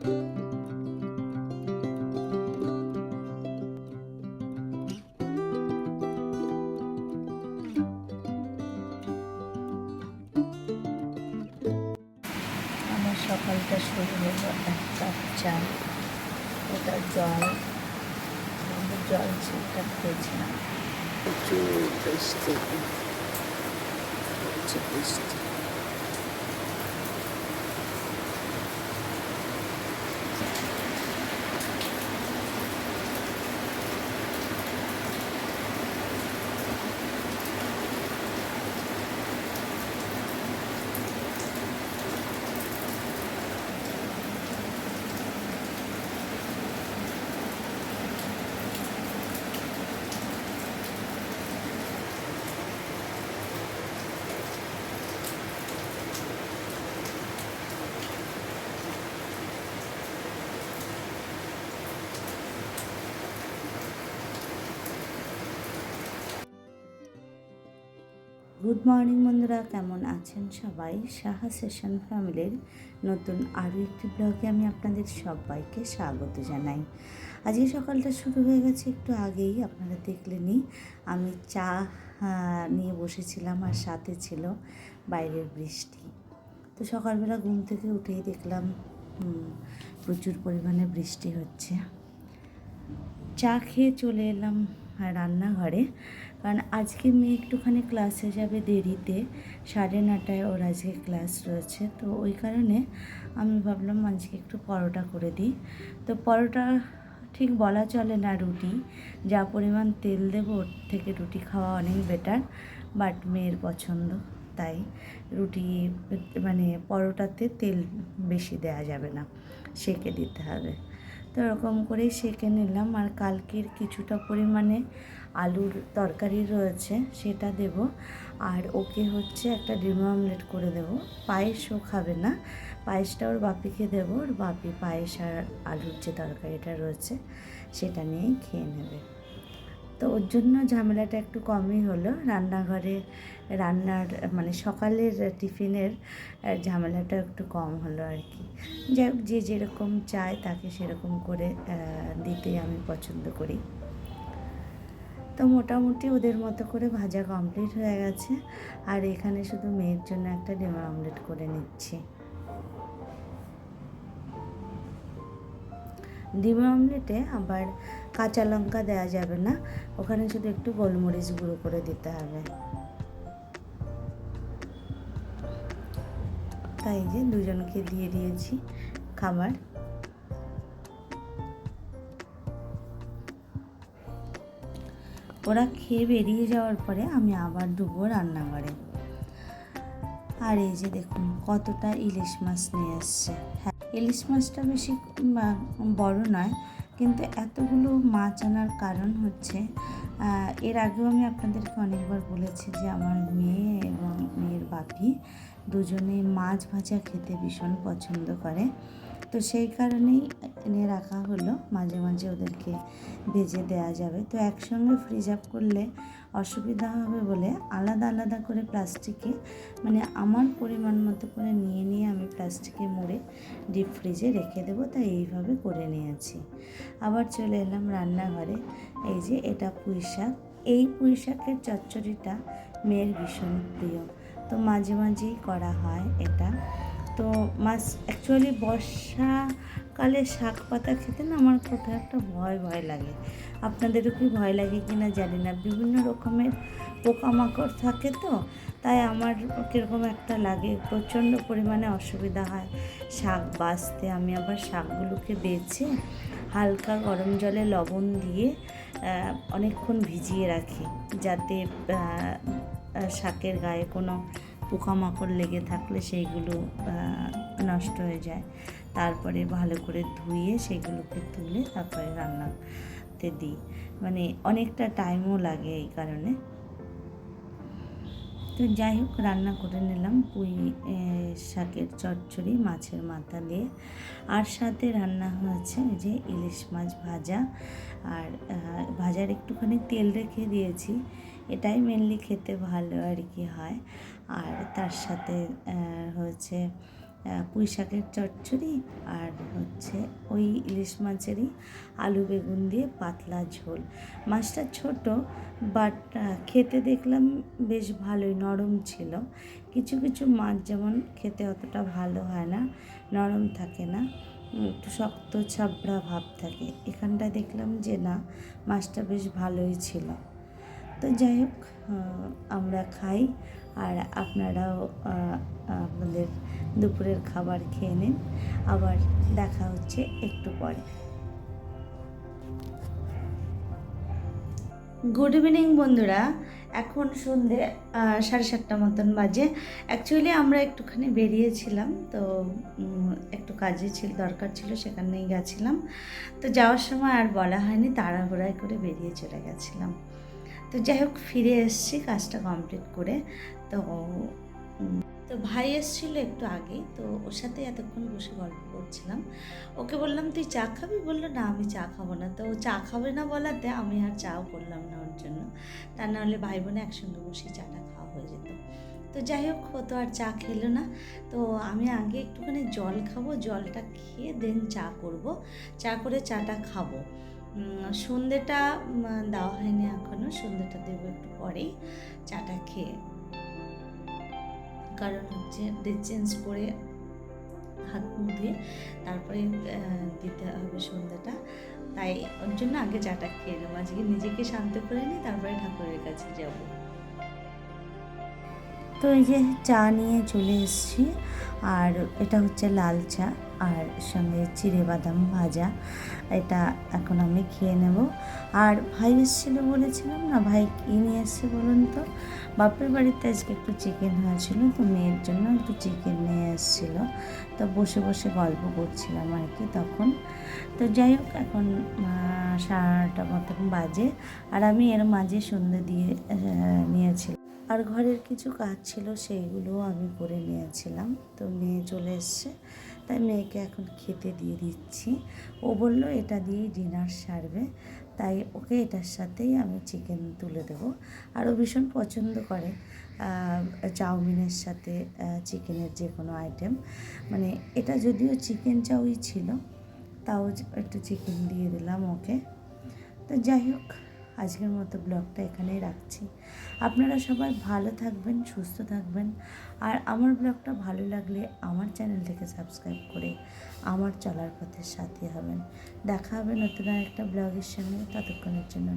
আমার সকালটা শুরু হলো এক কাপ চা, ওটা জল। জল ছিটটা খেয়েছিলাম প্রচুর বৃষ্টি। প্রচুর বৃষ্টি। গুড মর্নিং বন্ধুরা, কেমন আছেন সবাই? সাহা সেশন ফ্যামিলির নতুন আরও একটি ব্লগে আমি আপনাদের সবাইকে স্বাগত জানাই। আজকে সকালটা শুরু হয়ে গেছে একটু আগেই, আপনারা দেখলেনই। আমি চা নিয়ে বসেছিলাম আর সাথে ছিল বাইরের বৃষ্টি। তো সকালবেলা ঘুম থেকে উঠেই দেখলাম প্রচুর পরিমাণে বৃষ্টি হচ্ছে। চা খেয়ে চলে এলাম রান্নাঘরে। কারণ আজকে মেয়ে একটুখানি ক্লাসে যাবে দেরিতে, সাড়ে নটায় ওর আজকে ক্লাস রয়েছে। তো ওই কারণে আমি ভাবলাম আজকে একটু পরোটা করে দিই। তো পরোটা ঠিক বলা চলে না রুটি। যা পরিমাণ তেল দেবো, ওর থেকে রুটি খাওয়া অনেক বেটার বাট মেয়ের পছন্দ, তাই রুটি মানে পরোটাতে তেল বেশি দেওয়া যাবে না, সেকে দিতে হবে। তো এরকম করেই সেঁকে নিলাম আর কালকের কিছুটা পরিমাণে আলুর তরকারি রয়েছে সেটা দেব। আর ওকে হচ্ছে একটা ডিম অমলেট করে দেব। পায়েসও খাবে না, পায়েসটা ওর বাপিকে দেবো। ওর বাপি পায়েস আর আলুর যে তরকারিটা রয়েছে সেটা নিয়েই খেয়ে নেবে। তো ওর জন্য ঝামেলাটা একটু কমই হলো। রান্নাঘরে রান্নার মানে সকালের টিফিনের ঝামেলাটা একটু কম হলো আর কি। যাই হোক, যে যেরকম চায় তাকে সেরকম করে দিতে আমি পছন্দ করি। তো মোটামুটি ওদের মতো করে ভাজা কমপ্লিট হয়ে গেছে। আর এখানে শুধু মেয়ের জন্য একটা ডিমের অমলেট করে নিচ্ছি। ডিমের অমলেটে আবার কাঁচা লঙ্কা দেওয়া যাবে না। ওখানে শুধু একটু গোলমরিচ গুঁড়ো করে দিতে হবে। তাই যে দুজনকে দিয়ে দিয়েছি খাবার। ওরা খেয়ে বেরিয়ে যাওয়ার পরে আমি আবার ডুবো রান্নাঘরে। আর এই যে দেখুন, কতটা ইলিশ মাছ নিয়ে আসছে হ্যাঁ ইলিশ মাছটা বেশি বড় নয় কিন্তু এতগুলো মাছ আনার কারণ হচ্ছে এর আগেও আমি আপনাদেরকে অনেকবার বলেছি যে আমার মেয়ে এবং মেয়ের বাপি দুজনেই মাছ ভাজা খেতে ভীষণ পছন্দ করে। তো সেই কারণেই এনে রাখা হলো, মাঝে মাঝে ওদেরকে ভেজে দেওয়া যাবে। তো একসঙ্গে ফ্রিজ আপ করলে অসুবিধা হবে বলে আলাদা আলাদা করে প্লাস্টিকে মানে আমার পরিমাণ মতো করে নিয়ে নিয়ে আমি প্লাস্টিকে মুড়ে ডিপ ফ্রিজে রেখে দেবো, তাই এইভাবে করে নিয়েছি। আবার চলে এলাম রান্নাঘরে, এই যে এটা পুঁই শাক এই পুঁই শাকের চচ্চড়িটা মেয়ের ভীষণ প্রিয়। তো মাঝে মাঝেই করা হয় এটা। তো মাছ অ্যাকচুয়ালি বর্ষাকালে শাক পাতা খেতে না আমার কোথাও একটা ভয় ভয় লাগে। আপনাদেরও কি ভয় লাগে কি না জানি না। বিভিন্ন রকমের পোকামাকড় থাকে তো, তাই আমার কীরকম একটা লাগে। প্রচণ্ড পরিমাণে অসুবিধা হয় শাক বাছতে আমি আবার শাকগুলোকে বেছে হালকা গরম জলে লবণ দিয়ে অনেকক্ষণ ভিজিয়ে রাখি। যাতে শাকের গায়ে কোনো পোকামাকড় লেগে থাকলে সেইগুলো নষ্ট হয়ে যায়। তারপরে ভালো করে ধুয়ে সেগুলোকে তুলে তারপরে রান্নাতে দিই। মানে অনেকটা টাইমও লাগে এই কারণে। তো যাই হোক, রান্না করে নিলাম পুঁই শাকের চচ্চড়ি, মাছের মাথা দিয়ে। আর সাথে রান্না হয়েছে যে ইলিশ মাছ ভাজা। আর ভাজার একটুখানি তেল রেখে দিয়েছি। এটাই মেনলি খেতে ভালো আর কি হয়। আর তার সাথে হচ্ছে পুঁই শাকের চচ্চড়ি আর হচ্ছে ওই ইলিশ মাছেরই আলু বেগুন দিয়ে পাতলা ঝোল। মাছটা ছোট বাট খেতে দেখলাম বেশ ভালোই, নরম ছিল। কিছু কিছু মাছ যেমন খেতে অতটা ভালো হয় না, নরম থাকে না একটু শক্ত, ছাবড়া ভাব থাকে। এখানটায় দেখলাম যে না, মাছটা বেশ ভালোই ছিল। তো যাই হোক আমরা খাই আর আপনারাও আপনাদের দুপুরের খাবার খেয়ে নিন। আবার দেখা হচ্ছে একটু পরে। গুড ইভিনিং বন্ধুরা, এখন সন্ধে সাড়ে সাতটা মতন বাজে। অ্যাকচুয়ালি আমরা একটুখানি বেরিয়েছিলাম, তো একটু কাজে ছিল, দরকার ছিল, সেখানেই গেছিলাম। তো যাওয়ার সময় আর বলা হয়নি তাড়াহুড়াই করে বেরিয়ে চলে গেছিলাম। তো যাই হোক, ফিরে এসেছি কাজটা কমপ্লিট করে। তো তো ভাই এসেছিল একটু আগে, তো ওর সাথে এতক্ষণ বসে গল্প করছিলাম। ওকে বললাম, তুই চা খাবি? বলল, না, আমি চা খাব না। তো ও চা খাবে না বলাতে আমি আর চাও করলাম না ওর জন্য। তা নাহলে ভাই বোনে একসঙ্গে বসে চাটা খাওয়া হয়ে যেত। তো যাই হোক, ও তো আর চা খেলো না। তো আমি আগে একটুখানি জল খাব, জলটা খেয়ে দেন চা করব। চা করে চাটা খাব। উম, সন্ধেটা দেওয়া হয়নি এখনও সন্ধেটা দেবো একটু পরেই চাটা খেয়ে। কারণ হচ্ছে ড্রেস চেঞ্জ করে হাত মুখ ধুয়ে তারপরে দিতে হবে সন্ধ্যাটা। তাই ওর জন্য আগে চাটা খেয়ে নেব। আজকে নিজেকে শান্ত করে নিই তারপরে ঠাকুরের কাছে যাব। তো এই যে চা নিয়ে চলে এসেছি। আর এটা হচ্ছে লাল চা। আর সঙ্গে চিড়ে বাদাম ভাজা, এটা এখন আমি খেয়ে নেব। আর ভাই এসেছিল বলেছিলাম না, ভাই কী নিয়ে এসছে বলুন তো? বাপের বাড়িতে আজকে একটু চিকেন হয়েছিল, তো মেয়ের জন্য একটু চিকেন নিয়ে এসেছিল। তো বসে বসে গল্প করছিলাম আর কি তখন। তো যাই হোক, এখন নটা মতন বাজে, আর আমি এর মাঝে সন্ধে দিয়ে নিয়েছিলাম। আর ঘরের কিছু কাজ ছিল, সেইগুলোও আমি করে নিয়েছিলাম। তো মেয়ে চলে এসছে। তাই মেয়েকে এখন খেতে দিয়ে দিচ্ছি। ও বলল, এটা দিয়েই ডিনার সারবে। তাই ওকে এটার সাথেই আমি চিকেন তুলে দেবো। আর ও ভীষণ পছন্দ করে চাউমিনের সাথে চিকেনের যে কোনো আইটেম মানে এটা যদিও চিকেন চাউই ছিল, তাও একটু চিকেন দিয়ে দিলাম ওকে। তো যাই হোক। আজকের মতো ব্লগটা এখানেই রাখছি। আপনারা সবাই ভালো থাকবেন, সুস্থ থাকবেন। আর আমার ব্লগটা ভালো লাগলে আমার চ্যানেলটাকে সাবস্ক্রাইব করে আমার চলার পথে সাথে হবেন। দেখা হবে নতুন আর একটা ব্লগের সঙ্গে। ততক্ষণের জন্য